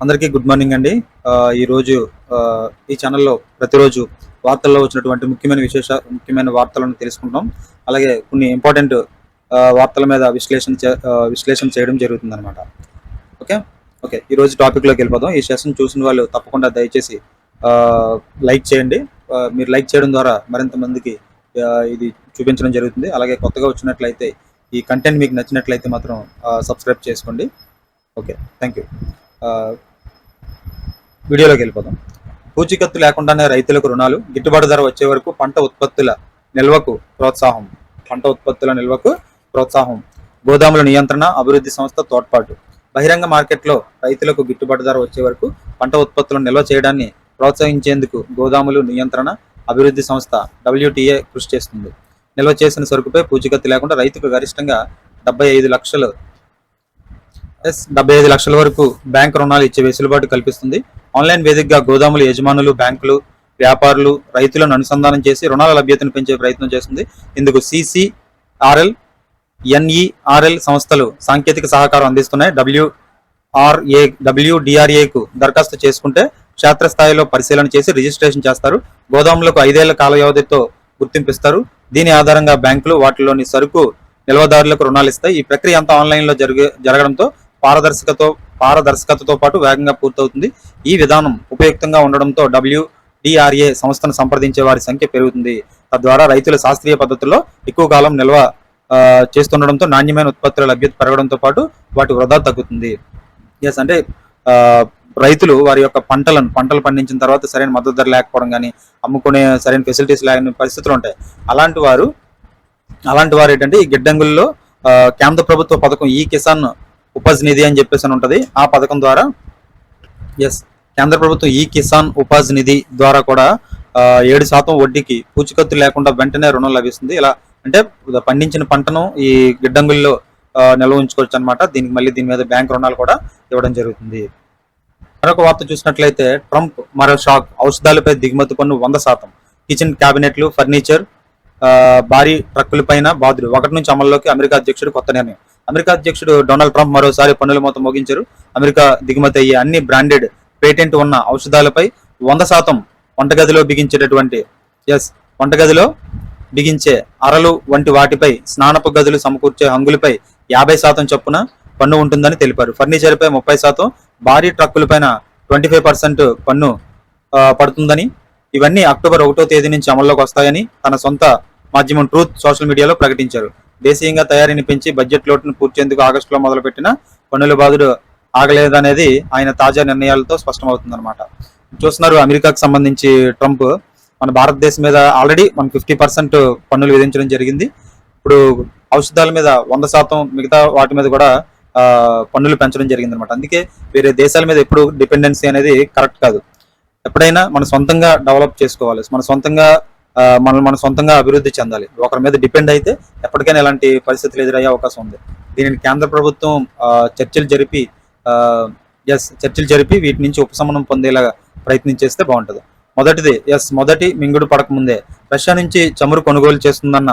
అందరికీ good morning అండి. ఈరోజు ఈ ఛానల్లో ప్రతిరోజు వార్తల్లో వచ్చినటువంటి ముఖ్యమైన విశేష ముఖ్యమైన వార్తలను తెలుసుకుంటాం అలాగే కొన్ని ఇంపార్టెంట్ వార్తల మీద విశ్లేషణ చే- విశ్లేషణ చేయడం జరుగుతుంది అనమాట ఓకే ఓకే ఈరోజు టాపిక్లోకి వెళ్ళిపోదాం. ఈ సెషన్ చూసిన వాళ్ళు తప్పకుండా దయచేసి లైక్ చేయండి. మీరు లైక్ చేయడం ద్వారా మరింత మందికి ఇది చూపించడం జరుగుతుంది. అలాగే కొత్తగా వచ్చినట్లయితే ఈ కంటెంట్ మీకు నచ్చినట్లయితే మాత్రం సబ్స్క్రైబ్ చేసుకోండి. ఓకే థ్యాంక్ యూ వీడియోలోకి వెళ్ళిపోదాం. పూచికత్తు లేకుండానే రైతులకు రుణాలు గిట్టుబాటు ధర వచ్చే వరకు పంట ఉత్పత్తుల నిల్వకు ప్రోత్సాహం. పంట ఉత్పత్తుల నిల్వకు ప్రోత్సాహం. గోదాముల నియంత్రణ అభివృద్ధి సంస్థ తోడ్పాటు. బహిరంగ మార్కెట్లో రైతులకు గిట్టుబాటు ధర వచ్చే వరకు పంట ఉత్పత్తులను నిల్వ చేయడాన్ని ప్రోత్సహించేందుకు గోదాములు నియంత్రణ అభివృద్ధి సంస్థ డబ్ల్యూటీఏ కృషి చేస్తుంది. నిల్వ చేసిన సరుకుపై పూచికత్తు లేకుండా రైతుకు గరిష్టంగా డెబ్బై ఐదు లక్షలు ఎస్ డెబ్బై ఐదు లక్షల వరకు బ్యాంక్ రుణాలు ఇచ్చే వెసులుబాటు కల్పిస్తుంది. ఆన్లైన్ వేదికగా గోదాముల యజమానులు బ్యాంకులు వ్యాపారులు రైతులను అనుసంధానం చేసి రుణాల లభ్యతను పెంచే ప్రయత్నం చేస్తుంది. ఇందుకు సిసిఆర్ఎల్ ఎన్ఈఆర్ఎల్ సంస్థలు సాంకేతిక సహకారం అందిస్తున్నాయి. డబ్ల్యూ ఆర్ఏ డబ్ల్యూడిఆర్ఏకు దరఖాస్తు చేసుకుంటే క్షేత్రస్థాయిలో పరిశీలన చేసి రిజిస్ట్రేషన్ చేస్తారు. గోదాములకు ఐదేళ్ళ కాల వ్యవధితో గుర్తింపిస్తారు. దీని ఆధారంగా బ్యాంకులు వాటిలోని సరుకు నిల్వదారులకు రుణాలు ఇస్తాయి. ఈ ప్రక్రియ అంతా ఆన్లైన్లో జరిగే జరగడంతో పారదర్శకతో పారదర్శకతతో పాటు వేగంగా పూర్తవుతుంది. ఈ విధానం ఉపయుక్తంగా ఉండడంతో డబ్ల్యూడిఆర్ఏ సంస్థను సంప్రదించే వారి సంఖ్య పెరుగుతుంది. తద్వారా రైతుల శాస్త్రీయ పద్ధతుల్లో ఎక్కువ కాలం నిల్వ చేస్తుండడంతో నాణ్యమైన ఉత్పత్తుల లభ్యత పెరగడంతో పాటు వాటి వృధా తగ్గుతుంది. ఎస్ అంటే రైతులు వారి యొక్క పంటలను పంటలు పండించిన తర్వాత సరైన మద్దతు ధర లేకపోవడం కానీ అమ్ముకునే సరైన ఫెసిలిటీస్ లేని పరిస్థితులు ఉంటాయి. అలాంటి వారు అలాంటి వారు ఏంటంటే ఈ గిడ్డంగుల్లో కేంద్ర ప్రభుత్వ పథకం ఈ కిసాన్ ఉపజ్ నిధి అని చెప్పేసి అని ఆ పథకం ద్వారా ఎస్ కేంద్ర ప్రభుత్వం ఈ కిసాన్ ఉపాజ్ నిధి ద్వారా కూడా ఏడు శాతం వడ్డీకి పూచికత్తు లేకుండా వెంటనే రుణం లభిస్తుంది. ఇలా అంటే పండించిన పంటను ఈ గిడ్డంగుల్లో నిల్వ ఉంచుకోవచ్చు అనమాట దీనికి మళ్ళీ దీని మీద బ్యాంక్ రుణాలు కూడా ఇవ్వడం జరుగుతుంది. మరొక వార్త చూసినట్లయితే ట్రంప్ మరో షాక్. ఔషధాలపై దిగుమతి పన్ను వంద శాతం. కిచెన్ క్యాబినెట్లు ఫర్నిచర్ భారీ ట్రక్కులపైన బాధుడు ఒకటి నుంచి అమల్లోకి అమెరికా అధ్యక్షుడు కొత్త నిర్ణయం. అమెరికా అధ్యక్షుడు డొనాల్డ్ ట్రంప్ మరోసారి పన్నుల మొత్తం మోగించారు. అమెరికా దిగుమతి అయ్యే అన్ని బ్రాండెడ్ పేటెంట్ ఉన్న ఔషధాలపై వంద శాతం వంటగదిలో బిగించేటటువంటి ఎస్ వంటగదిలో బిగించే అరలు వంటి వాటిపై స్నానపు గదులు సమకూర్చే హంగులపై యాభై శాతం చొప్పున పన్ను ఉంటుందని తెలిపారు. ఫర్నిచర్ పై ముప్పై శాతం భారీ ట్రక్కులపైన ట్వంటీ ఫైవ్ పర్సెంట్ పన్ను పడుతుందని ఇవన్నీ అక్టోబర్ ఒకటో తేదీ నుంచి అమల్లోకి వస్తాయని తన సొంత మాధ్యమం ట్రూత్ సోషల్ మీడియాలో ప్రకటించారు. దేశీయంగా తయారీని పెంచి బడ్జెట్ లోటును పూర్చేందుకు ఆగస్టులో మొదలుపెట్టిన పన్నుల బాధుడు ఆగలేదనేది ఆయన తాజా నిర్ణయాలతో స్పష్టమవుతుందన్నమాట. చూస్తున్నారు అమెరికాకు సంబంధించి ట్రంప్ మన భారతదేశం మీద ఆల్రెడీ మన ఫిఫ్టీ పర్సెంట్ పన్నులు విధించడం జరిగింది. ఇప్పుడు ఔషధాల మీద వంద శాతం మిగతా వాటి మీద కూడా పన్నులు పెంచడం జరిగింది అనమాట అందుకే వేరే దేశాల మీద ఎప్పుడు డిపెండెన్సీ అనేది కరెక్ట్ కాదు. ఎప్పుడైనా మన సొంతంగా డెవలప్ చేసుకోవాలి. మన సొంతంగా మనల్ని మనం సొంతంగా అభివృద్ధి చెందాలి. ఒకరి మీద డిపెండ్ అయితే ఎప్పటికైనా ఇలాంటి పరిస్థితులు ఎదురయ్యే అవకాశం ఉంది. దీనిని కేంద్ర ప్రభుత్వం ఆ, చర్చలు జరిపి ఎస్ చర్చలు జరిపి వీటి నుంచి ఉపశమనం పొందేలా ప్రయత్నం చేస్తే బాగుంటుంది. మొదటిది ఎస్ మొదటి మింగుడు పడకముందే రష్యా నుంచి చమురు కొనుగోలు చేస్తుందన్న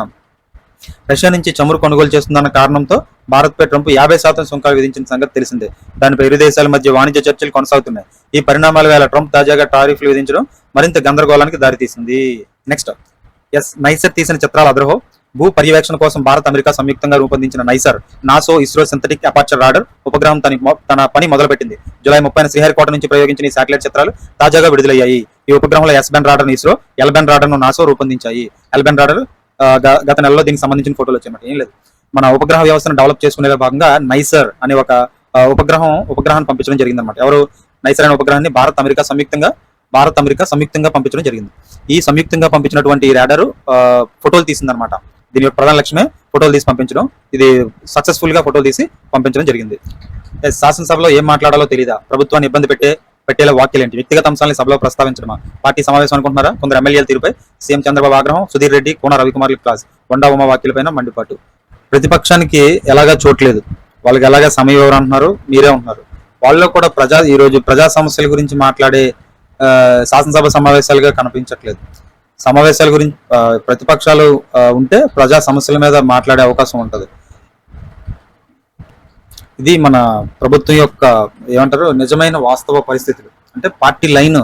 రష్యా నుంచి చమురు కొనుగోలు చేస్తుందన్న కారణంతో భారత్పై ట్రంప్ యాభై శాతం సుంకాలు విధించిన సంగతి తెలిసిందే. దానిపై ఇరు దేశాల మధ్య వాణిజ్య చర్చలు కొనసాగుతున్నాయి. ఈ పరిణామాల వేళ ట్రంప్ తాజాగా టారిఫ్లు విధించడం మరింత గందరగోళానికి దారితీసింది. నెక్స్ట్ ఎస్ నైసర్ తీసిన చిత్రాల అదరహో భూ పర్యవేక్షణ కోసం భారత్ అమెరికా సంయుక్తంగా రూపొందించిన నైసర్ నాసో ఇస్రో సింథటిక్ అపార్చర్ రాడర్ ఉపగ్రహం తన తన పని మొదలుపెట్టింది. జూలై ముప్పై శ్రీహరికోట నుంచి ప్రయోగించిన ఈ శాటిలైట్ చిత్రాలు తాజాగా విడుదలయ్యాయి. ఈ ఉపగ్రహంలో S band radar ISRO L band రాడర్ను నాసో రూపొందించాయి. ఎల్ బెన్ రాడర్ గ- గత నెలలో దీనికి సంబంధించిన ఫోటోలు వచ్చాయన్నమాట. ఏం లేదు. మన ఉపగ్రహ వ్యవస్థను డెవలప్ చేసుకునే భాగంగా నైసర్ అనే ఒక ఉపగ్రహం ఉపగ్రహాన్ని పంపించడం జరిగిందన్నమాట. ఎవరు? నైసర్ అనే ఉపగ్రహాన్ని భారత్ అమెరికా సంయుక్తంగా భారత్ అమెరికా సంయుక్తంగా పంపించడం జరిగింది. ఈ సంయుక్తంగా పంపించినటువంటి ఈ రాడర్ ఫోటోలు తీసిందనమాట దీని యొక్క ప్రధాన లక్ష్యమే ఫోటోలు తీసి పంపించడం. ఇది సక్సెస్ఫుల్గా ఫోటోలు తీసి పంపించడం జరిగింది. శాసనసభలో ఏం మాట్లాడాలో తెలియదా ప్రభుత్వాన్ని ఇబ్బంది పెట్టే పెట్టేలా వ్యాఖ్యలు ఏంటి? వ్యక్తిగత అంశాలను సభలో ప్రస్తావించడమా? పార్టీ సమావేశం అనుకుంటున్నారా? కొందరు ఎమ్మెల్యేల తీరుపై సీఎం చంద్రబాబు ఆగ్రహం సుధీర్ రెడ్డి కోన రవికుమార్ క్లాస్ వండా ఉమా వ్యాఖ్యలపైన మండిపాటు. ప్రతిపక్షానికి ఎలాగా చోట్లేదు వాళ్ళకి ఎలాగా సమయం ఎవరు అంటున్నారు? మీరే ఉంటున్నారు వాళ్ళలో కూడా ప్రజా ఈరోజు ప్రజా సమస్యల గురించి మాట్లాడే శాసనసభ సమావేశాలుగా కనిపించట్లేదు. సమావేశాల గురించి ప్రతిపక్షాలు ఉంటే ప్రజా సమస్యల మీద మాట్లాడే అవకాశం ఉంటుంది. ఇది మన ప్రభుత్వం యొక్క ఏమంటారు నిజమైన వాస్తవ పరిస్థితులు. అంటే పార్టీ లైన్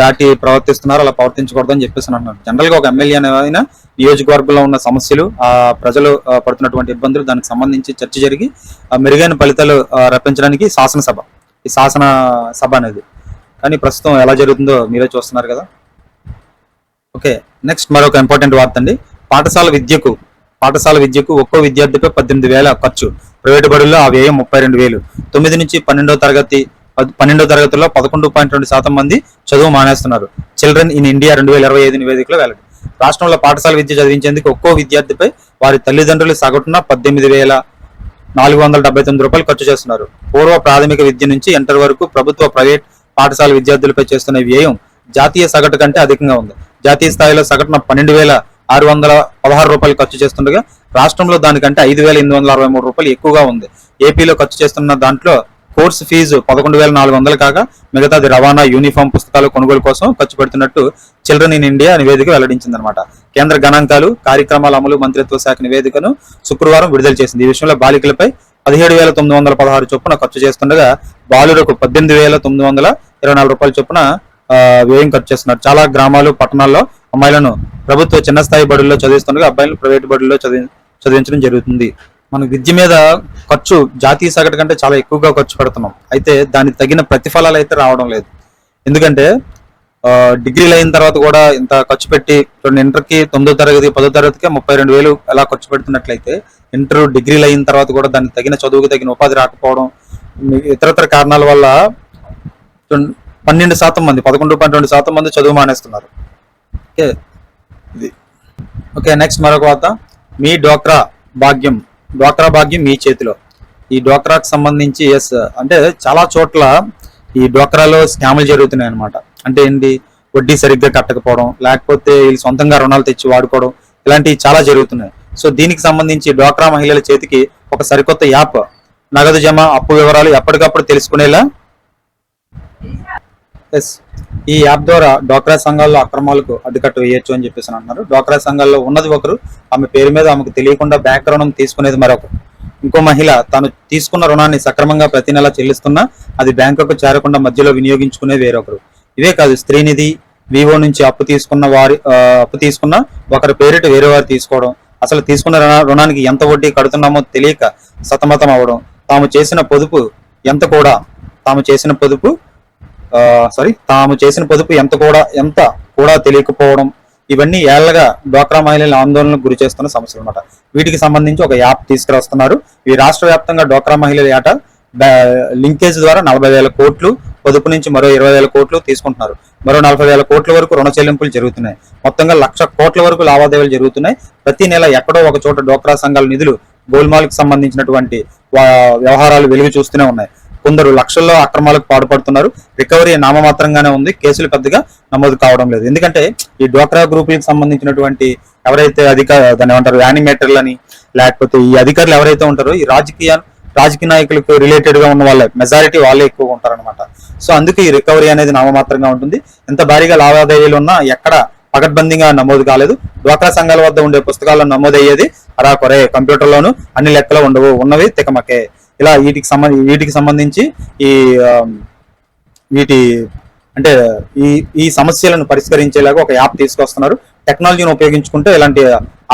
దాటి ప్రవర్తిస్తున్నారు అలా ప్రవర్తించకూడదు అని చెప్పేసి అంటున్నారు. జనరల్గా ఒక ఎమ్మెల్యే అయినా నియోజకవర్గంలో ఉన్న సమస్యలు ఆ ప్రజలు పడుతున్నటువంటి ఇబ్బందులు దానికి సంబంధించి చర్చ జరిగి మెరుగైన ఫలితాలు రప్పించడానికి శాసనసభ ఈ శాసన సభ అనేది. కానీ ప్రస్తుతం ఎలా జరుగుతుందో మీరే చూస్తున్నారు కదా. ఓకే నెక్స్ట్ మరొక ఇంపార్టెంట్ వార్త అండి. పాఠశాల విద్యకు పాఠశాల విద్యకు ఒక్కో విద్యార్థిపై పద్దెనిమిది వేల ఖర్చు. ప్రైవేటు బడుల్లో ఆ వ్యయం ముప్పై రెండు వేలు. తొమ్మిది నుంచి పన్నెండవ తరగతి పద్- పన్నెండవ తరగతిలో పదకొండు పాయింట్ రెండు శాతం మంది చదువు మానేస్తున్నారు. చిల్డ్రన్ ఇన్ ఇండియా రెండు వేల ఇరవై ఐదు నివేదికలో వెల్లడి. రాష్ట్రంలో పాఠశాల విద్య చదివించేందుకు ఒక్కో విద్యార్థిపై వారి తల్లిదండ్రులు సగటున పద్దెనిమిది వేల నాలుగు వందల డెబ్బై తొమ్మిది రూపాయలు ఖర్చు చేస్తున్నారు. పూర్వ ప్రాథమిక విద్య నుంచి ఇంటర్ వరకు ప్రభుత్వ ప్రైవేట్ పాఠశాల విద్యార్థులపై చేస్తున్న వ్యయం జాతీయ సగటు కంటే అధికంగా ఉంది. జాతీయ స్థాయిలో సగటున పన్నెండు వేల ఆరు వందల పదహారు రూపాయలు ఖర్చు చేస్తుండగా రాష్ట్రంలో దానికంటే ఐదు వేల ఎనిమిది వందల అరవై మూడు రూపాయలు ఎక్కువగా ఉంది. ఏపీలో ఖర్చు చేస్తున్న దాంట్లో కోర్సు ఫీజు పదకొండు వేల నాలుగు వందలు కాగా మిగతాది రవాణా యూనిఫామ్ పుస్తకాలు కొనుగోలు కోసం ఖర్చు పెడుతున్నట్టు చిల్డ్రన్ ఇన్ ఇండియా నివేదిక వెల్లడించిందనమాట కేంద్ర గణాంకాలు కార్యక్రమాల అమలు మంత్రిత్వ శాఖ నివేదికను శుక్రవారం విడుదల చేసింది. ఈ విషయంలో బాలికలపై పదిహేడు వేల తొమ్మిది వందల పదహారు చొప్పున ఖర్చు చేస్తుండగా బాలురకు పద్దెనిమిది వేల తొమ్మిది వందల ఇరవై నాలుగు రూపాయల చొప్పున వ్యయం ఖర్చు చేస్తున్నారు. చాలా గ్రామాలు పట్టణాల్లో అమ్మాయిలను ప్రభుత్వ చిన్న స్థాయి బడుల్లో చదివిస్తుండగా అబ్బాయిలు ప్రైవేట్ బడుల్లో చదివి చదివించడం జరుగుతుంది. మన విద్య మీద ఖర్చు జాతీయ సగటు కంటే చాలా ఎక్కువగా ఖర్చు పెడుతున్నాం. అయితే దానికి తగిన ప్రతిఫలాలు అయితే రావడం లేదు. ఎందుకంటే ఆ, డిగ్రీలు అయిన తర్వాత కూడా ఇంత ఖర్చు పెట్టి రెండు ఇంటర్కి తొమ్మిదో తరగతి పదో తరగతికి ముప్పై రెండు వేలు ఎలా ఖర్చు పెడుతున్నట్లయితే ఇంటర్ డిగ్రీలు అయిన తర్వాత కూడా దానికి తగిన చదువుకు తగిన ఉపాధి రాకపోవడం ఇతరతర కారణాల వల్ల పన్నెండు శాతం మంది పదకొండు పాయింట్ రెండు శాతం మంది చదువు మానేస్తున్నారు. ఓకే? ఇది. ఓకే నెక్స్ట్ మరొక వార్త. మీ డోక్రా భాగ్యం డోక్రా భాగ్యం మీ చేతిలో. ఈ డోక్రాకు సంబంధించి ఎస్ అంటే చాలా చోట్ల ఈ డోక్రాలో స్కాములు జరుగుతున్నాయి అనమాట అంటే ఏంటి? వడ్డీ సరిగ్గా కట్టకపోవడం లేకపోతే వీళ్ళు సొంతంగా రుణాలు తెచ్చి వాడుకోవడం ఇలాంటివి చాలా జరుగుతున్నాయి. సో దీనికి సంబంధించి డోక్రా మహిళల చేతికి ఒక సరికొత్త యాప్ నగదు జమ అప్పు వివరాలు ఎప్పటికప్పుడు తెలుసుకునేలా? ఎస్ ఈ యాప్ ద్వారా డ్వాక్రా సంఘాల్లో అక్రమాలకు అడ్డుకట్ట వేయొచ్చు అని చెప్పేసి అంటున్నారు డ్వాక్రా సంఘాల్లో ఉన్నది ఒకరు. ఆమె పేరు మీద ఆమెకు తెలియకుండా బ్యాంక్ రుణం తీసుకునేది మరొకరు. ఇంకో మహిళ తాను తీసుకున్న రుణాన్ని సక్రమంగా ప్రతి నెల చెల్లిస్తున్నా అది బ్యాంకుకు చేరకుండా మధ్యలో వినియోగించుకునే వేరొకరు. ఇవే కాదు స్త్రీనిధి వివో నుంచి అప్పు తీసుకున్న వారి అప్పు తీసుకున్న ఒకరి పేరిట వేరే వారు తీసుకోవడం. అసలు తీసుకున్న రుణ- రుణానికి ఎంత వడ్డీ కడుతున్నామో తెలియక సతమతం అవడం. తాము చేసిన పొదుపు ఎంత కూడా తాము చేసిన పొదుపు సారీ తాము చేసిన పొదుపు ఎంత కూడా ఎంత కూడా తెలియకపోవడం ఇవన్నీ ఏళ్ళగా డ్వాక్రా మహిళల ఆందోళనకు గురి చేస్తున్న సమస్యలు అనమాట వీటికి సంబంధించి ఒక యాప్ తీసుకురాస్తున్నారు. ఈ రాష్ట్ర వ్యాప్తంగా డ్వాక్రా మహిళల ఏట లింకేజ్ ద్వారా నలభై వేల కోట్లు పొదుపు నుంచి మరో ఇరవై వేల కోట్లు తీసుకుంటున్నారు. మరో నలభై వేల కోట్ల వరకు రుణ చెల్లింపులు జరుగుతున్నాయి. మొత్తంగా లక్ష కోట్ల వరకు లావాదేవీలు జరుగుతున్నాయి. ప్రతి నెల ఎక్కడో ఒక చోట డ్వాక్రా సంఘాల నిధులు గోల్మాల్కి సంబంధించినటువంటి వ్యవహారాలు వెలుగు చూస్తూనే ఉన్నాయి. కొందరు లక్షల్లో అక్రమాలకు పాడుపడుతున్నారు రికవరీ నామమాత్రంగానే ఉంది. కేసులు పెద్దగా నమోదు కావడం లేదు. ఎందుకంటే ఈ డ్వాక్రా గ్రూపులకు సంబంధించినటువంటి ఎవరైతే అధిక దాని ఏమంటారు యానిమేటర్లని లేకపోతే ఈ అధికారులు ఎవరైతే ఉంటారో ఈ రాజకీయ రాజకీయ నాయకులకు రిలేటెడ్గా ఉన్న వాళ్ళే మెజారిటీ వాళ్ళే ఎక్కువగా ఉంటారన్నమాట. సో అందుకే ఈ రికవరీ అనేది నామమాత్రంగా ఉంటుంది. ఎంత భారీగా లావాదేవీలు ఉన్నా ఎక్కడ పకడ్బందీగా నమోదు కాలేదు. డ్వాక్రా సంఘాల వద్ద ఉండే పుస్తకాల్లో నమోదయ్యేది అరా కొరే కంప్యూటర్లోను అన్ని లెక్కలు ఉండవు ఉన్నవి తికమకే. ఇలా వీటికి సంబంధించి వీటికి సంబంధించి ఈ వీటి అంటే ఈ ఈ సమస్యలను పరిష్కరించేలాగా ఒక యాప్ తీసుకొస్తున్నారు. టెక్నాలజీని ఉపయోగించుకుంటే ఇలాంటి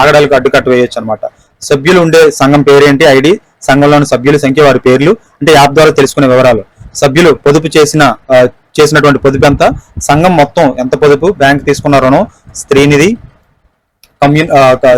ఆగడాలకు అడ్డుకట్టు వేయొచ్చు అనమాట సభ్యులు ఉండే సంఘం పేరేంటి? ఐడి. సంఘంలోని సభ్యుల సంఖ్య వారి పేర్లు. అంటే యాప్ ద్వారా తెలుసుకునే వివరాలు. సభ్యులు పొదుపు చేసిన చేసినటువంటి పొదుపు ఎంత? సంఘం మొత్తం ఎంత పొదుపు? బ్యాంక్ తీసుకున్న రుణం Streenidhi community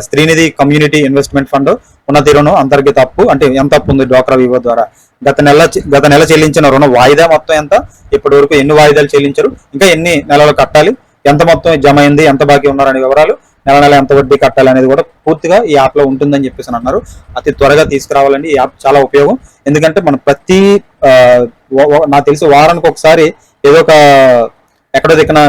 Streenidhi community investment fund Unnathi రుణం అంతర్గత అప్పు అంటే ఎంత అప్పు ఉంది డ్వాక్రా వివో ద్వారా? గత నెల గత నెల చెల్లించిన రుణ వాయిదా మొత్తం ఎంత? ఇప్పటి వరకు ఎన్ని వాయిదాలు చెల్లించారు? ఇంకా ఎన్ని నెలలు కట్టాలి? ఎంత మొత్తం జమ అయింది? ఎంత బాకీ ఉన్నారనే వివరాలు నెల నెల ఎంత వడ్డీ కట్టాలి అనేది కూడా పూర్తిగా ఈ యాప్లో ఉంటుందని చెప్పేసి అన్నారు. అతి త్వరగా తీసుకురావాలండి. ఈ యాప్ చాలా ఉపయోగం. ఎందుకంటే మనం ప్రతి నాకు తెలిసి వారానికి ఒకసారి ఏదో ఒక ఎక్కడో దిక్కున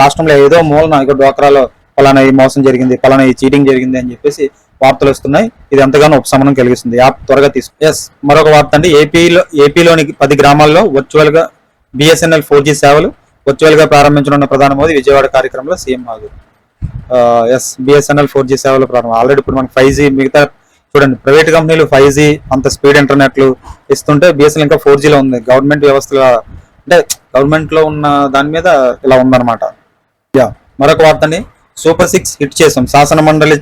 రాష్ట్రంలో ఏదో మూలన ఇక డ్వాక్రాలో పలానా ఈ మోసం జరిగింది పలానా ఈ చీటింగ్ జరిగింది అని చెప్పేసి వార్తలు వస్తున్నాయి. ఇది ఎంతగానో ఉపశమనం కలిగిస్తుంది. యాప్ త్వరగా తీసుకు. ఎస్ మరొక వార్త అండి. ఏపీలో ఏపీలోని పది గ్రామాల్లో వర్చువల్గా బిఎస్ఎన్ఎల్ ఫోర్ జీ సేవలు వర్చువల్గా ప్రారంభించనున్న ప్రధాన మోదీ విజయవాడ కార్యక్రమంలో సీఎం హాజరు. ఎస్ బిఎస్ఎన్ఎల్ ఫోర్ జీ సేవలు ప్రారంభం. ఆల్రెడీ ఇప్పుడు మనకి ఫైవ్ జీ మిగతా చూడండి ప్రైవేట్ కంపెనీలు ఫైవ్ జీ అంత స్పీడ్ ఇంటర్నెట్లు ఇస్తుంటే బిఎస్ఎల్ ఇంకా ఫోర్ జీలో ఉంది. గవర్నమెంట్ వ్యవస్థలో అంటే గవర్నమెంట్లో ఉన్న దాని మీద ఇలా ఉందన్నమాట. యా మరొక వార్తని సూపర్ సిక్స్ హిట్ చేసాం శాసన మండలి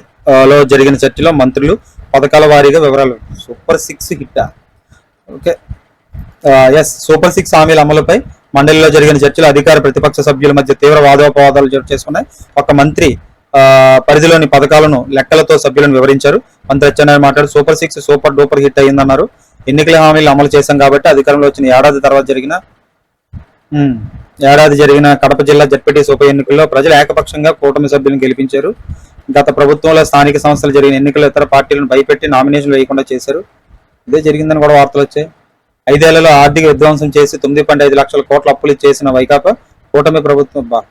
లో జరిగిన చర్చలో మంత్రులు పథకాల వారీగా వివరాలు. Super six hit okay. Yes super six హామీల అమలుపై మండలిలో జరిగిన చర్చలు అధికార ప్రతిపక్ష సభ్యుల మధ్య తీవ్ర వాదోపవాదాలు చోటు చేసుకున్నాయి. ఒక మంత్రి పరిధిలోని పథకాలను లెక్కలతో సభ్యులను వివరించారు. మంత్రి అచ్చెన్నాయుడు మాట్లాడు super six super duper hit అయ్యిందన్నారు. ఎన్నికల హామీలు అమలు చేశాం కాబట్టి అధికారంలో వచ్చిన ఏడాది తర్వాత జరిగిన ఏడాది జరిగిన కడప జిల్లా జడ్పీటీసీ ఉప ఎన్నికల్లో ప్రజలు ఏకపక్షంగా కూటమి సభ్యులను గెలిపించారు. గత ప్రభుత్వంలో స్థానిక సంస్థలు జరిగిన ఎన్నికల్లో ఇతర పార్టీలను భయపెట్టి నామినేషన్ వేయకుండా చేశారు. ఇదే జరిగిందని కూడా వార్తలు వచ్చాయి. ఐదేళ్ళలో ఆర్థిక విధ్వంసం చేసి తొమ్మిది పాయింట్ ఐదు లక్షల కోట్ల అప్పులు చేసిన వైకాపా కూటమి ప్రభుత్వం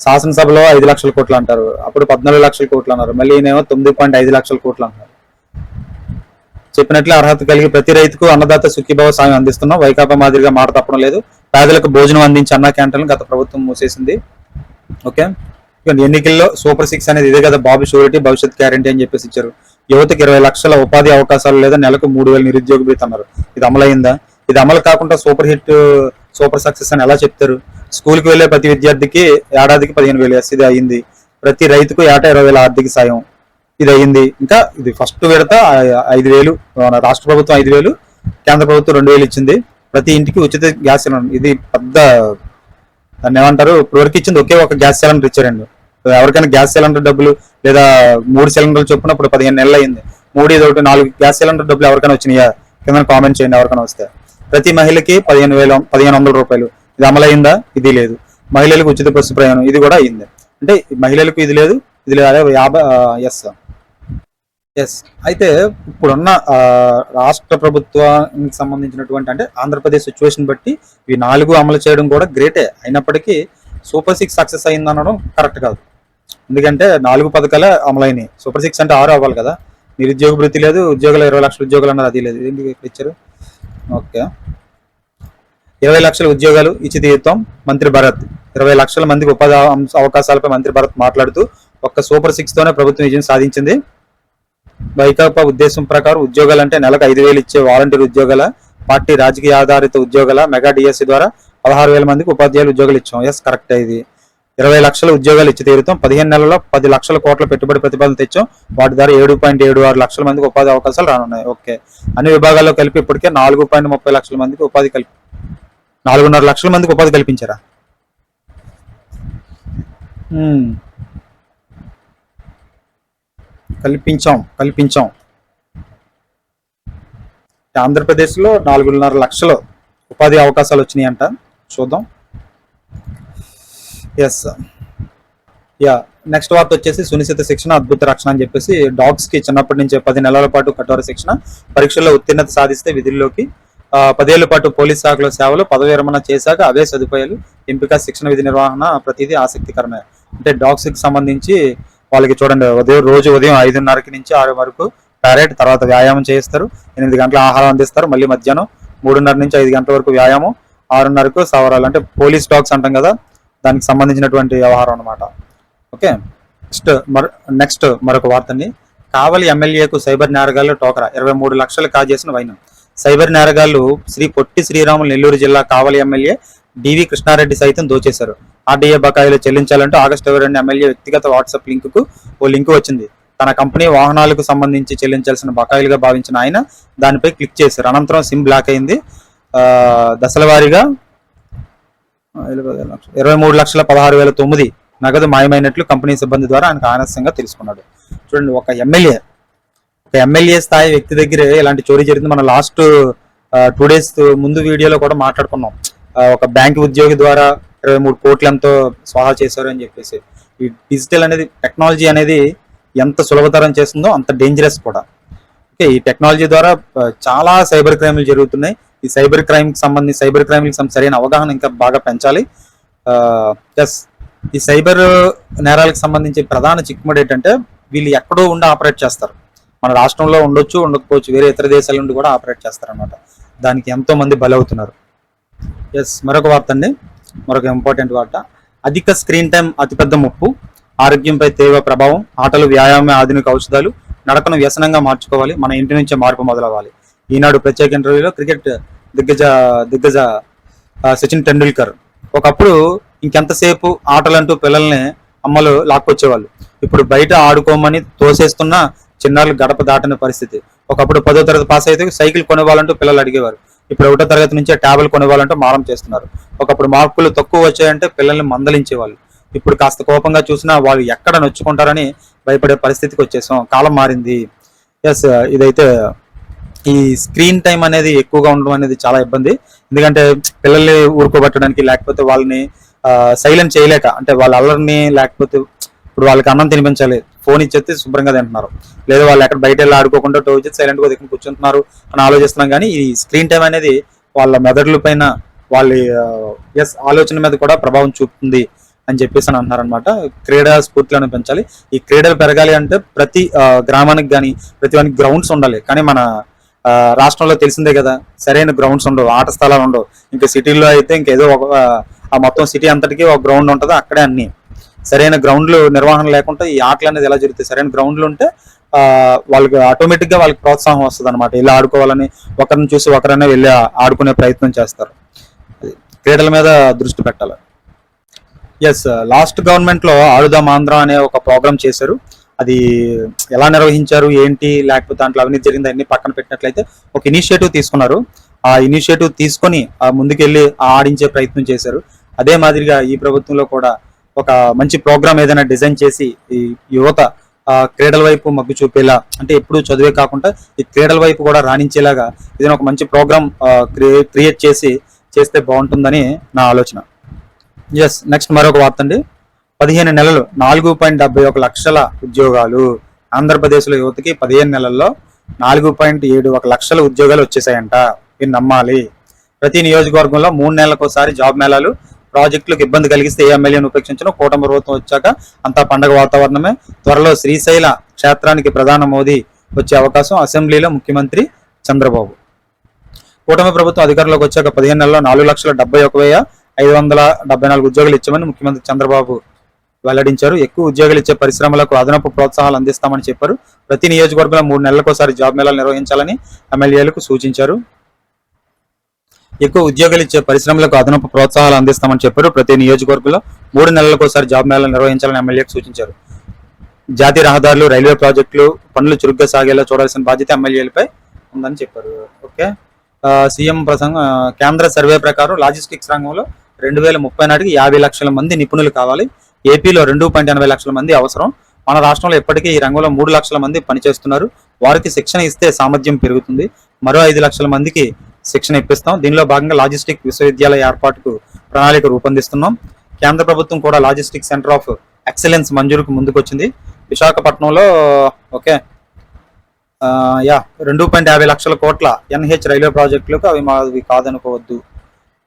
శాసనసభలో ఐదు లక్షల కోట్లు అంటారు. అప్పుడు పద్నాలుగు లక్షల కోట్లు అన్నారు. మళ్ళీ ఈయనేమో తొమ్మిది పాయింట్ ఐదు లక్షల కోట్లు అంటారు. చెప్పినట్లు అర్హత కలిగి ప్రతి రైతుకు అన్నదాత సుఖీభావ సాయం అందిస్తున్నాం. వైకాపా మాదిరిగా మాట తప్పడం లేదు. పేదలకు భోజనం అందించి అన్న క్యాంటీన్లు గత ప్రభుత్వం మూసేసింది. ఓకే? ఎన్నికల్లో సూపర్ సిక్స్ అనేది ఇదే కదా బాబు షూరిటీ భవిష్యత్ గ్యారంటీ అని చెప్పేసి ఇచ్చారు. యువతకి ఇరవై లక్షల ఉపాధి అవకాశాలు లేదా నెలకు మూడు వేల నిరుద్యోగ భృతి అన్నారు ఇది అమలైందా? ఇది అమలు కాకుండా సూపర్ హిట్ సూపర్ సక్సెస్ అని ఎలా చెప్తారు? స్కూల్కి వెళ్ళే ప్రతి విద్యార్థికి ఏడాదికి పదిహేను వేలు ఎస్ ఇది అయింది. ప్రతి రైతుకు ఏటా ఇరవై వేల ఆర్థిక సాయం ఇది అయ్యింది ఇంకా ఇది ఫస్ట్ విడత ఐదు వేలు మన రాష్ట్ర ప్రభుత్వం ఐదు వేలు కేంద్ర ప్రభుత్వం రెండు వేలు ఇచ్చింది. ప్రతి ఇంటికి ఉచిత గ్యాస్ సిలిండర్. ఇది పెద్ద దాన్ని ఏమంటారు ఇప్పటివరకు ఇచ్చింది ఒకే ఒక గ్యాస్ సిలిండర్ ఇచ్చారండి. ఎవరికైనా గ్యాస్ సిలిండర్ డబ్బులు లేదా మూడు సిలిండర్లు చొప్పున ఇప్పుడు పదిహేను నెలలు అయింది. మూడు ఇది ఒకటి నాలుగు గ్యాస్ సిలిండర్ డబ్బులు ఎవరికైనా వచ్చినాయా? కింద కామెంట్ చేయండి ఎవరికైనా వస్తే. ప్రతి మహిళకి పదిహేను వేల పదిహేను వందల రూపాయలు. ఇది అమలైందా? ఇది లేదు. మహిళలకు ఉచిత బస్సు ప్రయాణం ఇది కూడా అయింది. అంటే మహిళలకు ఇది లేదు ఇది లేదు. అదే యాభై ఎస్. ఎస్ అయితే ఇప్పుడున్న రాష్ట్ర ప్రభుత్వానికి సంబంధించినటువంటి అంటే ఆంధ్రప్రదేశ్ సిచ్యువేషన్ బట్టి ఇవి నాలుగు అమలు చేయడం కూడా గ్రేటే అయినప్పటికీ సూపర్ సిక్స్ సక్సెస్ అయింది అనడం కరెక్ట్ కాదు. ఎందుకంటే నాలుగు పథకాలే అమలైనవి సూపర్ సిక్స్ అంటే ఆరు అవ్వాలి కదా. నిరుద్యోగ వృత్తి లేదు ఉద్యోగాలు ఇరవై లక్షల ఉద్యోగాలు అన్నారు అది లేదు. ఏంటి ఇచ్చారు? ఓకే. ఇరవై లక్షల ఉద్యోగాలు ఇచ్చి తీరుతాం మంత్రి భరత్. ఇరవై లక్షల మందికి ఉపాధి అవకాశాలపై మంత్రి భరత్ మాట్లాడుతూ ఒక్క సూపర్ సిక్స్తోనే ప్రభుత్వం విజయం సాధించింది. వైకాపా ఉద్దేశం ప్రకారం ఉద్యోగాలు అంటే నెలకు ఐదు వేలు ఇచ్చే వాలంటీర్ ఉద్యోగాల పార్టీ రాజకీయ ఆధారిత ఉద్యోగాల మెగా డిఎస్సి ద్వారా పదహారు వేల మందికి ఉపాధ్యాయులు ఉద్యోగాలు ఇచ్చాం. ఎస్ కరెక్ట్ ఇది. ఇరవై లక్షల ఉద్యోగాలు ఇచ్చి తీరుతాం. పదిహేను నెలల్లో పది లక్షల కోట్ల పెట్టుబడి ప్రతిపాదన తెచ్చాం. వాటి ద్వారా ఏడు పాయింట్ ఏడు ఆరు లక్షల మందికి ఉపాధి అవకాశాలు రానున్నాయి. ఓకే. అన్ని విభాగాల్లో కలిపి ఇప్పటికే నాలుగు పాయింట్ ముప్పై లక్షల మందికి ఉపాధి కల్పి నాలుగున్నర లక్షల మందికి ఉపాధి కల్పించారా? Hmm. కల్పించాం కల్పించాం. ఆంధ్రప్రదేశ్లో నాలుగున్నర లక్షలు ఉపాధి అవకాశాలు వచ్చినాయి అంట చూద్దాం ఎస్ యా నెక్స్ట్ వార్త వచ్చేసి సునిశ్చిత శిక్షణ అద్భుత రక్షణ అని చెప్పేసి డాగ్స్కి చిన్నప్పటి నుంచి పది నెలల పాటు కఠోర శిక్షణ పరీక్షల్లో ఉత్తీర్ణత సాధిస్తే విధుల్లోకి పదేళ్ళ పాటు పోలీస్ శాఖలో సేవలు పదవి విరమణ చేశాక అవే సదుపాయాలు ఎంపిక శిక్షణ విధి నిర్వహణ ప్రతిదీ ఆసక్తికరమే. అంటే డాగ్స్కి సంబంధించి వాళ్ళకి చూడండి ఉదయం రోజు ఉదయం ఐదున్నరకి నుంచి ఆరు వరకు ప్యారెట్ తర్వాత వ్యాయామం చేయిస్తారు. ఎనిమిది గంటల ఆహారం అందిస్తారు. మళ్ళీ మధ్యాహ్నం మూడున్నర నుంచి ఐదు గంటల వరకు వ్యాయామం. ఆరున్నరకు సవరాలు అంటే పోలీస్ డాగ్స్ అంటాం కదా దానికి సంబంధించినటువంటి వ్యవహారం అన్నమాట. ఓకే? నెక్స్ట్ మరో నెక్స్ట్ మరొక వార్తని. కావలి ఎమ్మెల్యేకు సైబర్ నేరగాళ్ళు టోకరా. ఇరవై మూడు లక్షలు కాజేసిన వైనం. సైబర్ నేరగాళ్ళు శ్రీ పొట్టి శ్రీరాములు నెల్లూరు జిల్లా కావలి ఎమ్మెల్యే డివి కృష్ణారెడ్డి సైతం దోచేశారు. ఆర్డీఏ బకాయిలు చెల్లించాలంటూ ఆగస్టు ఇరవై రెండు ఎమ్మెల్యే వ్యక్తిగత వాట్సాప్ లింక్కు ఓ లింక్ వచ్చింది. తన కంపెనీ వాహనాలకు సంబంధించి చెల్లించాల్సిన బకాయిలుగా భావించిన ఆయన దానిపై క్లిక్ చేశారు. అనంతరం సిమ్ బ్లాక్ అయింది. దశలవారీగా దశల వారీగా ఇరవై మూడు లక్షల పదహారు వేల తొమ్మిది నగదు మాయమైనట్లు కంపెనీ సిబ్బంది ద్వారా ఆయనకు ఆనస్యంగా తెలుసుకున్నాడు. చూడండి ఒక ఎమ్మెల్యే ఒక ఎమ్మెల్యే స్థాయి వ్యక్తి దగ్గరే ఇలాంటి చోరీ జరిగింది. మన లాస్ట్ టూ డేస్ ముందు వీడియోలో కూడా మాట్లాడుకున్నాం. ఒక బ్యాంక్ ఉద్యోగి ద్వారా ఇరవై మూడు కోట్లు ఎంతో స్వాహా చేశారు అని చెప్పేసి. ఈ డిజిటల్ అనేది టెక్నాలజీ అనేది ఎంత సులభతరం చేస్తుందో అంత డేంజరస్ కూడా. ఓకే ఈ టెక్నాలజీ ద్వారా చాలా సైబర్ క్రైమ్లు జరుగుతున్నాయి. ఈ సైబర్ క్రైమ్కి సంబంధించి సైబర్ క్రైమ్కి సరైన అవగాహన ఇంకా బాగా పెంచాలి. ఎస్ ఈ సైబర్ నేరాలకు సంబంధించి ప్రధాన చిక్కుముడి ఏంటంటే వీళ్ళు ఎక్కడో ఉండి ఆపరేట్ చేస్తారు. మన రాష్ట్రంలో ఉండొచ్చు ఉండకపోవచ్చు వేరే ఇతర దేశాల నుండి కూడా ఆపరేట్ చేస్తారు అనమాట దానికి ఎంతో మంది బలవుతున్నారు. ఎస్ మరొక వార్త అండి. మరొక ఇంపార్టెంట్ వార్త. అధిక స్క్రీన్ టైం అతిపెద్ద ముప్పు. ఆరోగ్యంపై తీవ్ర ప్రభావం. ఆటలు వ్యాయామం ఆధునిక ఔషధాలు నడకను వ్యసనంగా మార్చుకోవాలి. మన ఇంటి నుంచే మార్పు మొదలవ్వాలి. ఈనాడు ప్రత్యేక ఇంటర్వ్యూలో క్రికెట్ దిగ్గజ దిగ్గజ సచిన్ టెండూల్కర్. ఒకప్పుడు ఇంకెంతసేపు ఆటలంటూ పిల్లల్ని అమ్మలు లాక్కొచ్చేవాళ్ళు. ఇప్పుడు బయట ఆడుకోమని తోసేస్తున్న చిన్నారులు గడప దాటని పరిస్థితి. ఒకప్పుడు పదో తరగతి పాస్ అయితే సైకిల్ కొనివ్వాలంటూ పిల్లలు అడిగేవారు. ఇప్పుడు ఒకటో తరగతి నుంచే ట్యాబ్లు కొనివ్వాలంటే మారం చేస్తున్నారు. ఒకప్పుడు మార్కులు తక్కువ వచ్చాయంటే పిల్లల్ని మందలించేవాళ్ళు. ఇప్పుడు కాస్త కోపంగా చూసినా వాళ్ళు ఎక్కడ నొచ్చుకుంటారని భయపడే పరిస్థితికి వచ్చేసాం. కాలం మారింది. ఎస్ ఇదైతే ఈ స్క్రీన్ టైం అనేది ఎక్కువగా ఉండడం అనేది చాలా ఇబ్బంది. ఎందుకంటే పిల్లల్ని ఊరుకోబెట్టడానికి లేకపోతే వాళ్ళని సైలెంట్ చేయలేక అంటే వాళ్ళ అల్లరిని లేకపోతే ఇప్పుడు వాళ్ళకి అన్నం తినిపించాలి. ఫోన్ ఇచ్చేస్తే శుభ్రంగా తింటున్నారు. లేదా వాళ్ళు ఎక్కడ బయట వెళ్ళి ఆడుకోకుండా టో ఇచ్చి సైలెంట్గా దిక్కుని కూర్చుంటున్నారు అని ఆలోచిస్తున్నాం కానీ ఈ స్క్రీన్ టైం అనేది వాళ్ళ మెదడుల పైన వాళ్ళ ఎస్ ఆలోచన మీద కూడా ప్రభావం చూపుతుంది అని చెప్పేసి అని అంటున్నారనమాట క్రీడా స్ఫూర్తులను పెంచాలి. ఈ క్రీడలు పెరగాలి అంటే ప్రతి గ్రామానికి కానీ ప్రతి వానికి గ్రౌండ్స్ ఉండాలి. కానీ మన రాష్ట్రంలో తెలిసిందే కదా సరైన గ్రౌండ్స్ ఉండవు ఆట స్థలాలు ఉండవు. ఇంకా సిటీలో అయితే ఇంకేదో ఒక ఆ మొత్తం సిటీ అంతటికి ఒక గ్రౌండ్ ఉంటుంది అక్కడే అన్ని. సరైన గ్రౌండ్లు నిర్వహణ లేకుండా ఈ ఆటలు అనేది ఎలా జరుగుతాయి? సరైన గ్రౌండ్లు ఉంటే వాళ్ళకి ఆటోమేటిక్గా వాళ్ళకి ప్రోత్సాహం వస్తుంది అనమాట ఇలా ఆడుకోవాలని ఒకరిని చూసి ఒకరనే వెళ్ళి ఆడుకునే ప్రయత్నం చేస్తారు. క్రీడల మీద దృష్టి పెట్టాలి. ఎస్ లాస్ట్ గవర్నమెంట్లో ఆడుదాం ఆంధ్ర అనే ఒక ప్రోగ్రామ్ చేశారు. అది ఎలా నిర్వహించారు ఏంటి లేకపోతే దాంట్లో అవినీతి జరిగింది అన్ని పక్కన పెట్టినట్లయితే ఒక ఇనిషియేటివ్ తీసుకున్నారు. ఆ ఇనిషియేటివ్ తీసుకొని ముందుకెళ్ళి ఆడించే ప్రయత్నం చేశారు. అదే మాదిరిగా ఈ ప్రభుత్వంలో కూడా ఒక మంచి ప్రోగ్రామ్ ఏదైనా డిజైన్ చేసి ఈ యువత క్రీడల వైపు మగ్గు చూపేలా అంటే ఎప్పుడు చదివే కాకుండా ఈ క్రీడల వైపు కూడా రాణించేలాగా ఏదైనా ఒక మంచి ప్రోగ్రామ్ క్రియేట్ చేసి చేస్తే బాగుంటుందని నా ఆలోచన. ఎస్ నెక్స్ట్ మరొక వార్త అండి. పదిహేను నెలలు నాలుగు పాయింట్ డెబ్బై ఒక లక్షల ఉద్యోగాలు. ఆంధ్రప్రదేశ్లో యువతకి పదిహేను నెలల్లో నాలుగు పాయింట్ ఏడు ఒక లక్షల ఉద్యోగాలు వచ్చేసాయంట. ఇది నమ్మాలి. ప్రతి నియోజకవర్గంలో మూడు నెలలకు ఒకసారి జాబ్ మేళాలు ప్రాజెక్టులకు ఇబ్బంది కలిగిస్తే ఏ ఎమ్మెల్యేను ఉపేక్షించను కూటమి ప్రభుత్వం వచ్చాక అంతా పండగ వాతావరణమే. త్వరలో శ్రీశైల క్షేత్రానికి ప్రధాన మోదీ వచ్చే అవకాశం అసెంబ్లీలో ముఖ్యమంత్రి చంద్రబాబు. కూటమి ప్రభుత్వం అధికారంలోకి వచ్చాక పదిహేను నెలల్లో నాలుగు లక్షల డెబ్బై ఒక వెయ్యి ఐదు వందల డెబ్బై నాలుగు ఉద్యోగాలు ఇచ్చామని ముఖ్యమంత్రి చంద్రబాబు వెల్లడించారు. ఎక్కువ ఉద్యోగాలు ఇచ్చే పరిశ్రమలకు అదనపు ప్రోత్సాహాలు అందిస్తామని చెప్పారు. ప్రతి నియోజకవర్గంలో మూడు నెలలకోసారి జాబ్ మేళాలు నిర్వహించాలని ఎమ్మెల్యేలకు సూచించారు. ఎక్కువ ఉద్యోగాలు ఇచ్చే పరిశ్రమలకు అదనపు ప్రోత్సాహాలు అందిస్తామని చెప్పారు. ప్రతి నియోజకవర్గంలో మూడు నెలలకోసారి జాబ్ మేళాలు నిర్వహించాలని ఎమ్మెల్యేకు సూచించారు. జాతీయ రహదారులు రైల్వే ప్రాజెక్టులు పనులు చురుగ్గా సాగేలా చూడాల్సిన బాధ్యత ఎమ్మెల్యేలపై ఉందని చెప్పారు. ఓకే. సీఎం ప్రసంగం కేంద్ర సర్వే ప్రకారం లాజిస్టిక్స్ రంగంలో రెండు వేల ముప్పై నాటికి యాభై లక్షల మంది నిపుణులు కావాలి. ఏపీలో రెండు పాయింట్ ఎనభై లక్షల మంది అవసరం. మన రాష్ట్రంలో ఇప్పటికీ ఈ రంగంలో మూడు లక్షల మంది పనిచేస్తున్నారు. వారికి శిక్షణ ఇస్తే సామర్థ్యం పెరుగుతుంది. మరో ఐదు లక్షల మందికి శిక్షణ ఇప్పిస్తాం. దీనిలో భాగంగా లాజిస్టిక్ విశ్వవిద్యాలయ ఏర్పాటుకు ప్రణాళిక రూపొందిస్తున్నాం. కేంద్ర ప్రభుత్వం కూడా లాజిస్టిక్ సెంటర్ ఆఫ్ ఎక్సలెన్స్ మంజూరుకు ముందుకొచ్చింది. విశాఖపట్నంలో ఓకే యా రెండు పాయింట్ యాభై లక్షల కోట్ల ఎన్హెచ్ రైల్వే ప్రాజెక్టులకు అవి మావి కాదనుకోవద్దు.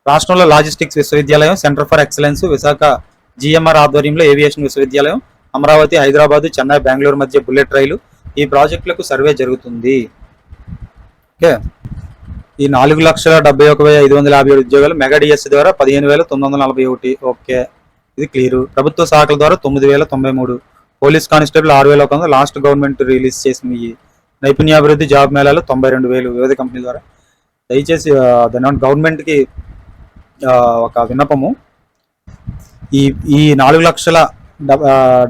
రాష్ట్రంలో లాజిస్టిక్స్ విశ్వవిద్యాలయం centre for excellence Visakha GMR ఆధ్వర్యంలో ఏవియేషన్ విశ్వవిద్యాలయం అమరావతి హైదరాబాద్ చెన్నై బెంగళూరు మధ్య బుల్లెట్ రైలు ఈ ప్రాజెక్టులకు సర్వే జరుగుతుంది. ఓకే. ఈ నాలుగు లక్షల డెబ్బై ఒక వెయ్యి ఐదు వందల యాభై ఏడు ఉద్యోగాలు మెగా డిఎస్ ద్వారా పదిహేను వేల తొమ్మిది వందల నలభై ఒకటి. ఓకే. ఇది క్లియర్. ప్రభుత్వ శాఖల ద్వారా తొమ్మిది వేల తొంభై మూడు. పోలీస్ కానిస్టేబుల్ ఆరు వేల ఒక వందలు లాస్ట్ గవర్నమెంట్ రిలీజ్ చేసిన ఈ నైపుణ్యాభివృద్ధి జాబ్ మేళాలు తొంభై రెండు వేలు వివిధ కంపెనీల ద్వారా. దయచేసి దాని గవర్నమెంట్కి ఒక విన్నపము. ఈ ఈ నాలుగు లక్షల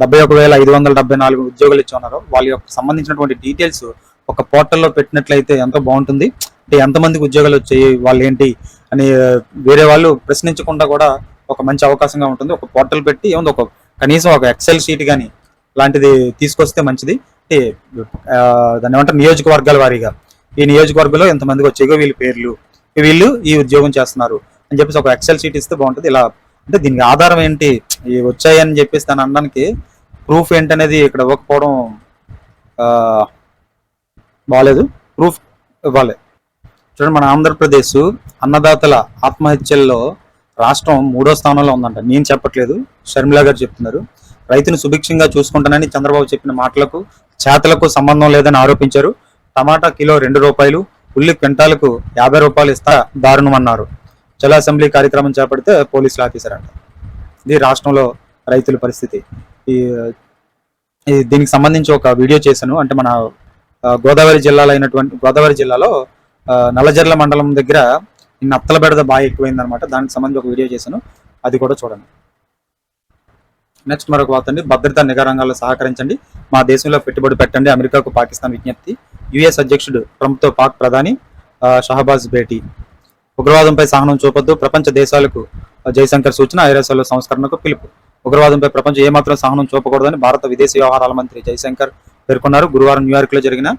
డెబ్బై ఒక వేల ఐదు వందల డెబ్బై నాలుగు ఉద్యోగులు ఇచ్చి ఉన్నారు. వాళ్ళ యొక్క సంబంధించినటువంటి డీటెయిల్స్ ఒక పోర్టల్లో పెట్టినట్లయితే ఎంతో బాగుంటుంది. అంటే ఎంతమందికి ఉద్యోగాలు వచ్చాయి వాళ్ళు ఏంటి అని వేరే వాళ్ళు ప్రశ్నించకుండా కూడా ఒక మంచి అవకాశంగా ఉంటుంది. ఒక పోర్టల్ పెట్టి ఏముంది ఒక కనీసం ఒక ఎక్సెల్ షీట్ కానీ లాంటిది తీసుకొస్తే మంచిది. అంటే దాన్ని ఏమంటారు నియోజకవర్గాల వారీగా. ఈ నియోజకవర్గంలో ఎంతమందికి వచ్చాయో వీళ్ళ పేర్లు వీళ్ళు ఈ ఉద్యోగం చేస్తున్నారు అని చెప్పేసి ఒక ఎక్సెల్ షీట్ ఇస్తే బాగుంటుంది. ఇలా అంటే దీనికి ఆధారం ఏంటి? ఇవి వచ్చాయని చెప్పేసి దాని అనడానికి ప్రూఫ్ ఏంటనేది ఇక్కడ ఇవ్వకపోవడం బాగాలేదు ప్రూఫ్ ఇవ్వాలి. చూడండి మన ఆంధ్రప్రదేశ్ అన్నదాతల ఆత్మహత్యల్లో రాష్ట్రం మూడో స్థానంలో ఉందంట. నేను చెప్పట్లేదు. షర్మిలా గారు చెప్తున్నారు. రైతును సుభిక్షంగా చూసుకుంటానని చంద్రబాబు చెప్పిన మాటలకు చేతలకు సంబంధం లేదని ఆరోపించారు. టమాటా కిలో రెండు రూపాయలు ఉల్లి క్వింటాలకు యాభై రూపాయలు ఇస్తా దారుణం అన్నారు అసెంబ్లీ కార్యక్రమం చేపడితే పోలీసులు ఆపేశారంట. ఇది రాష్ట్రంలో రైతుల పరిస్థితి. ఈ దీనికి సంబంధించి ఒక వీడియో చేశాను. అంటే మన గోదావరి జిల్లాలో అయినటువంటి గోదావరి జిల్లాలో నల్లజర్ల మండలం దగ్గర నిన్న నత్తల బెడద బాగా ఎక్కువైంది అనమాట దానికి సంబంధించి ఒక వీడియో చేశాను. అది కూడా చూడండి. నెక్స్ట్ మరొక వార్త అండి. భద్రతా నిఘా రంగాల్లో సహకరించండి. మా దేశంలో పెట్టుబడి పెట్టండి. అమెరికాకు పాకిస్తాన్ విజ్ఞప్తి. యుఎస్ అధ్యక్షుడు ట్రంప్తో పాక్ ప్రధాని షహబాజ్ భేటీ. ఉగ్రవాదంపై సహనం చూపొద్దు. ప్రపంచ దేశాలకు జయశంకర్ సూచన ఐరాసలో సంస్కరణకు పిలుపు. ఉగ్రవాదంపై ప్రపంచం ఏమాత్రం సహనం చూపకూడదని భారత విదేశీ వ్యవహారాల మంత్రి జయశంకర్ పేర్కొన్నారు. గురువారం న్యూయార్క్లో జరిగిన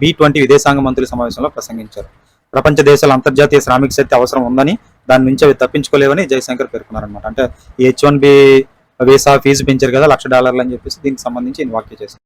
బి ట్వంటీ విదేశాంగ మంత్రుల సమావేశంలో ప్రసంగించారు. ప్రపంచ దేశాల అంతర్జాతీయ శ్రామిక శక్తి అవసరం ఉందని దాని నుంచి అవి తప్పించుకోలేవని జయశంకర్ పేర్కొన్నారనమాట అంటే H one B visa fee పెంచారు కదా లక్ష డాలర్లు అని చెప్పేసి దీనికి సంబంధించి ఈయన వ్యాఖ్య చేశారు